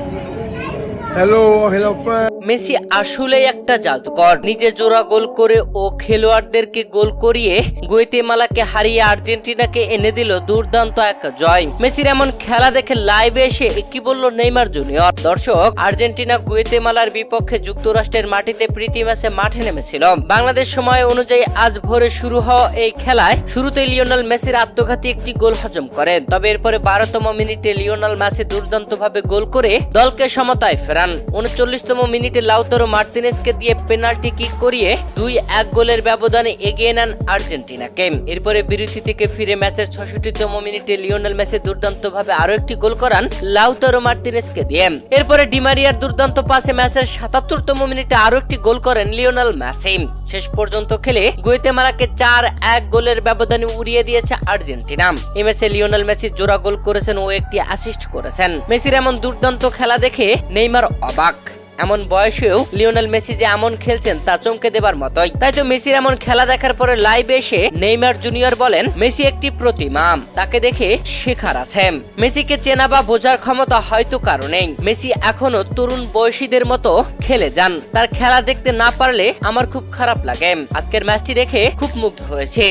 Thank you. Hello, Messi আসলেই একটা জাদুকর। নিজে জোড়া গোল করে ও খেলোয়াড়দেরকে গোল করিয়ে গুয়েতেমালাকে হারিয়ে আর্জেন্টিনাকে এনে দিল দুর্দান্ত এক জয়। মেসির এমন খেলা দেখে লাইভে এসে কি বলল নেইমার জুনিয়র? দর্শক আর্জেন্টিনা গুয়েতেমালার বিপক্ষে যুক্তরাষ্ট্রের মাটিতে প্রীতি ম্যাচে মাঠে নেমেছিল। বাংলাদেশ সময় অনুযায়ী আজ ভোরে শুরু হওয়া এই খেলায় শুরুতে লিওনাল মেসির আত্মঘাতী একটি গোল হজম করেন। তবে এরপরে বারোতম মিনিটে লিওনাল ম্যাচে দুর্দান্তভাবে গোল করে দলকে সমতায় ফেরান। উনচল্লিশতম মিনিটে লাউতারো মার্তিনেসকে দিয়ে পেনাল্টি কিক করিয়ে দুই এক গোলের ব্যবধানে এগিয়ে নেন আর্জেন্টিনাকে। এরপরে বিরতি থেকে ফিরে ম্যাচের ছষট্টিতম মিনিটে লিওনেল মেসি দুর্দান্তভাবে আরও একটি গোল করান লাউতারো মার্তিনেসকে দিয়ে। এরপরে ডিমারিয়ার দুর্দান্ত পাশে ম্যাচের সাতাত্তরতম মিনিটে আরও একটি গোল করেন লিওনেল মেসি। শেষ পর্যন্ত খেলে গুয়েতেমালাকে চার এক গোলের ব্যবধানে উড়িয়ে দিয়েছে আর্জেন্টিনা। এই ম্যাচে লিওনেল মেসি জোড়া গোল করেছেন ও একটি অ্যাসিস্ট করেছেন। মেসির এমন দুর্দান্ত খেলা দেখে নেইমার অবাক। এমন বয়সেও লিওনেল মেসি যে এমন খেলছেন তা চমকে দেবার মতোই। তাই তো মেসির এমন খেলা দেখার পরে লাইভে এসে নেইমার জুনিয়র বলেন, মেসি একটি প্রতিমা। তাকে দেখে শেখার আছে। মেসিকে চেনা বা বোঝার ক্ষমতা হয়তো কারণেই মেসি এখনও তরুণ বয়সীদের মতো খেলে যান। তার খেলা দেখতে না পারলে আমার খুব খারাপ লাগে। আজকের ম্যাচটি দেখে খুব মুগ্ধ হয়েছে।